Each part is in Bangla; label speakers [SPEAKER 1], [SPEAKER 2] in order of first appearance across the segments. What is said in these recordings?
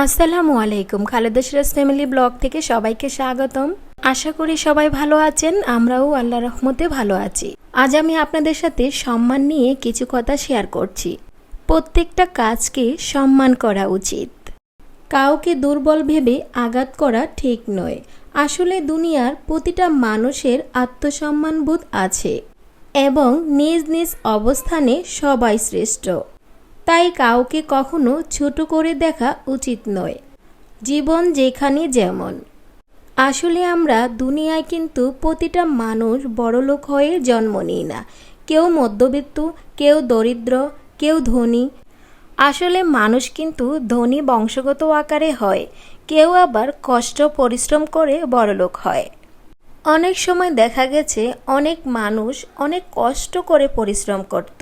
[SPEAKER 1] আসসালামু আলাইকুম। খালেদা সিরাজ ফ্যামিলি ব্লগ থেকে সবাইকে স্বাগতম। আশা করি সবাই ভালো আছেন, আমরাও আল্লাহ রহমতে ভালো আছি। আজ আমি আপনাদের সাথে সম্মান নিয়ে কিছু কথা শেয়ার করছি। প্রত্যেকটা কাজকে সম্মান করা উচিত। কাউকে দুর্বল ভেবে আঘাত করা ঠিক নয়। আসলে দুনিয়ার প্রতিটা মানুষের আত্মসম্মানবোধ আছে এবং নিজ নিজ অবস্থানে সবাই শ্রেষ্ঠ। তাই কাউকে কখনো ছোট করে দেখা উচিত নয়। জীবন যেখানে যেমন। আসলে আমরা দুনিয়ায় কিন্তু প্রতিটা মানুষ বড়লোক হয়ে জন্ম নিই না। কেউ মধ্যবিত্ত, কেউ দরিদ্র, কেউ ধনী। আসলে মানুষ কিন্তু ধনী বংশগত আকারে হয়, কেউ আবার কষ্ট পরিশ্রম করে বড়লোক হয়। অনেক সময় দেখা গেছে অনেক মানুষ অনেক কষ্ট করে পরিশ্রম করত।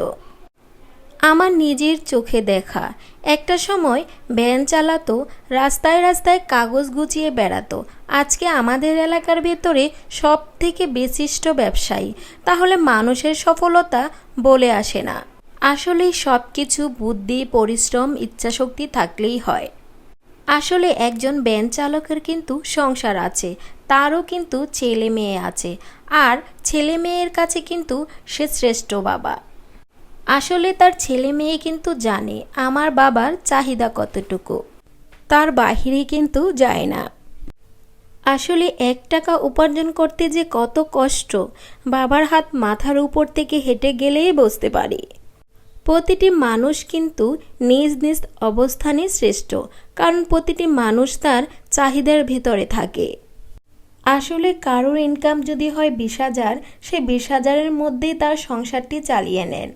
[SPEAKER 1] আমার নিজের চোখে দেখা। একটা সময় ভ্যান চালাতো, রাস্তায় রাস্তায় কাগজ গুছিয়ে বেড়াতো। আজকে আমাদের এলাকার ভেতরে সব থেকে বিশিষ্ট ব্যবসায়ী। তাহলে মানুষের সফলতা বলে আসে না। আসলে সব কিছু বুদ্ধি, পরিশ্রম, ইচ্ছাশক্তি থাকলেই হয়। আসলে একজন ভ্যান চালকের কিন্তু সংসার আছে, তারও কিন্তু ছেলে মেয়ে আছে। আর ছেলে মেয়ের কাছে কিন্তু সে শ্রেষ্ঠ বাবা। আসলে তার ছেলে মেয়ে কিন্তু জানে আমার বাবার চাহিদা কতটুকু। তার বাহিরে কিন্তু যায় না। আসলে এক টাকা উপার্জন করতে যে কত কষ্ট, বাবার হাত মাথার উপর থেকে হেঁটে গেলেই বুঝতে পারি। প্রতিটি মানুষ কিন্তু নিজ নিজ অবস্থানে শ্রেষ্ঠ, কারণ প্রতিটি মানুষ তার চাহিদার ভেতরে থাকে। আসলে কারোর ইনকাম যদি হয় বিশ হাজার, সে বিশ হাজারের মধ্যেই তার সংসারটি চালিয়ে নেন।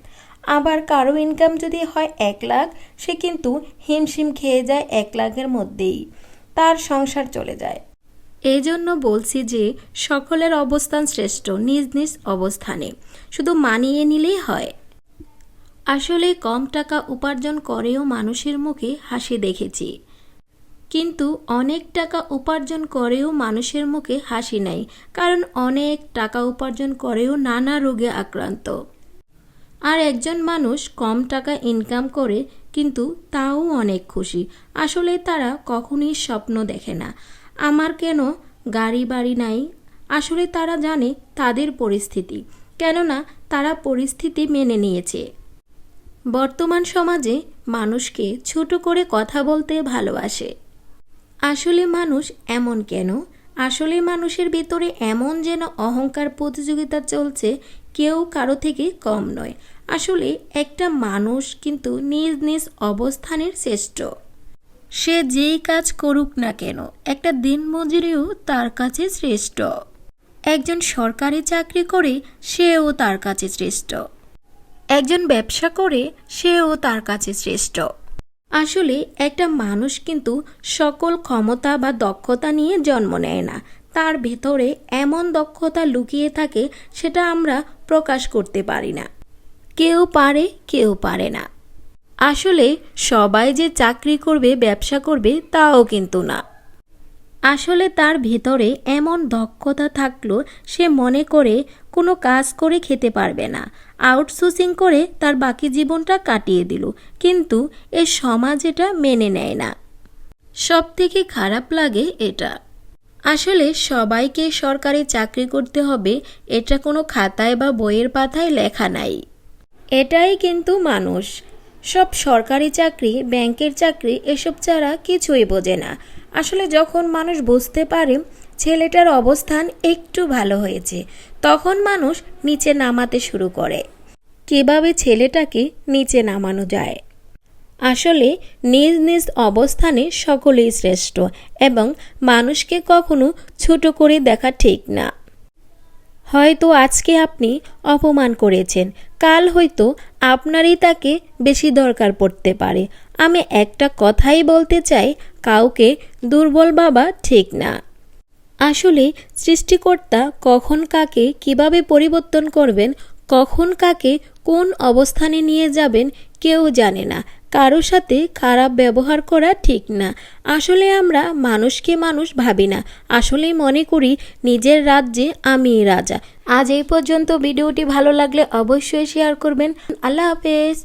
[SPEAKER 1] আবার কারও ইনকাম যদি হয় এক লাখ, সে কিন্তু হিমশিম খেয়ে যায় এক লাখের মধ্যেই। তার সংসার চলে যায়। এই জন্য বলছি যে, সকলের অবস্থান শ্রেষ্ঠ, নিজ নিজ অবস্থানে। শুধু মানিয়ে নিলেই হয়। আসলে কম টাকা উপার্জন করেও মানুষের মুখে হাসি দেখেছি। কিন্তু অনেক টাকা উপার্জন করেও মানুষের মুখে হাসি নাই, কারণ অনেক টাকা উপার্জন করেও নানা রোগে আক্রান্ত। আর একজন মানুষ কম টাকা ইনকাম করে, কিন্তু তাও অনেক খুশি। আসলে তারা কখনই স্বপ্ন দেখে না। আমার কেন গাড়ি বাড়ি নাই? আসলে তারা জানে তাদের পরিস্থিতি, কেননা তারা পরিস্থিতি মেনে নিয়েছে। বর্তমান সমাজে মানুষকে ছোট করে কথা বলতে ভালোবাসে। আসলে মানুষ এমন কেন? আসলে মানুষের ভেতরে এমন যেন অহংকার প্রতিযোগিতা চলছে কেউ কারও থেকে কম নয়। আসলে একটা মানুষ কিন্তু নিজ নিজ অবস্থানের শ্রেষ্ঠ। সে যেই কাজ করুক না কেন, একটা দিনমজুরিও তার কাছে শ্রেষ্ঠ। একজন সরকারি চাকরি করে সেও তার কাছে শ্রেষ্ঠ। একজন ব্যবসা করে সেও তার কাছে শ্রেষ্ঠ। আসলে একটা মানুষ কিন্তু সকল ক্ষমতা বা দক্ষতা নিয়ে জন্ম নেয় না। তার ভেতরে এমন দক্ষতা লুকিয়ে থাকে সেটা আমরা প্রকাশ করতে পারি না। কেউ পারে কেউ পারে না। আসলে সবাই যে চাকরি করবে, ব্যবসা করবে, তাও কিন্তু না। আসলে তার ভেতরে এমন দক্ষতা থাকল সে মনে করে কোনো কাজ করে খেতে পারবে না। আউটসোর্সিং করে তার বাকি জীবনটা কাটিয়ে দিল, কিন্তু এ সমাজ এটা মেনে নেয় না। সব থেকে খারাপ লাগে এটা। আসলে সবাইকে সরকারি চাকরি করতে হবে, এটা কোনো খাতায় বা বইয়ের পাতায় লেখা নাই। এটাই কিন্তু মানুষ। সব সরকারি চাকরি, ব্যাংকের চাকরি, এসব ছাড়া কিছুই বোঝে না। আসলে যখন মানুষ বুঝতে পারে ছেলেটার অবস্থান একটু ভালো হয়েছে, তখন মানুষ নিচে নামাতে শুরু করে। কীভাবে ছেলেটাকে নিচে নামানো যায়? আসলে নিজ নিজ অবস্থানে সকলেই শ্রেষ্ঠ এবং মানুষকে কখনো ছোট করে দেখা ঠিক না। হয়তো আজকে আপনি অপমান করেছেন, কাল হয়তো আপনারই তাকে বেশি দরকার পড়তে পারে। আমি একটা কথাই বলতে চাই, কাউকে দুর্বল বাবা ঠিক না। আসলে সৃষ্টিকর্তা কখন কাকে কীভাবে পরিবর্তন করবেন, কখন কাকে কোন অবস্থানে নিয়ে যাবেন কেউ জানে না। কারও সাথে খারাপ ব্যবহার করা ঠিক না। আসলে আমরা মানুষকে মানুষ ভাবি না। আসলে মনে করি নিজের রাজ্যে আমি রাজা। আজ এই পর্যন্ত ভিডিওটি ভালো লাগলে অবশ্যই শেয়ার করবেন। আল্লাহ হাফেজ।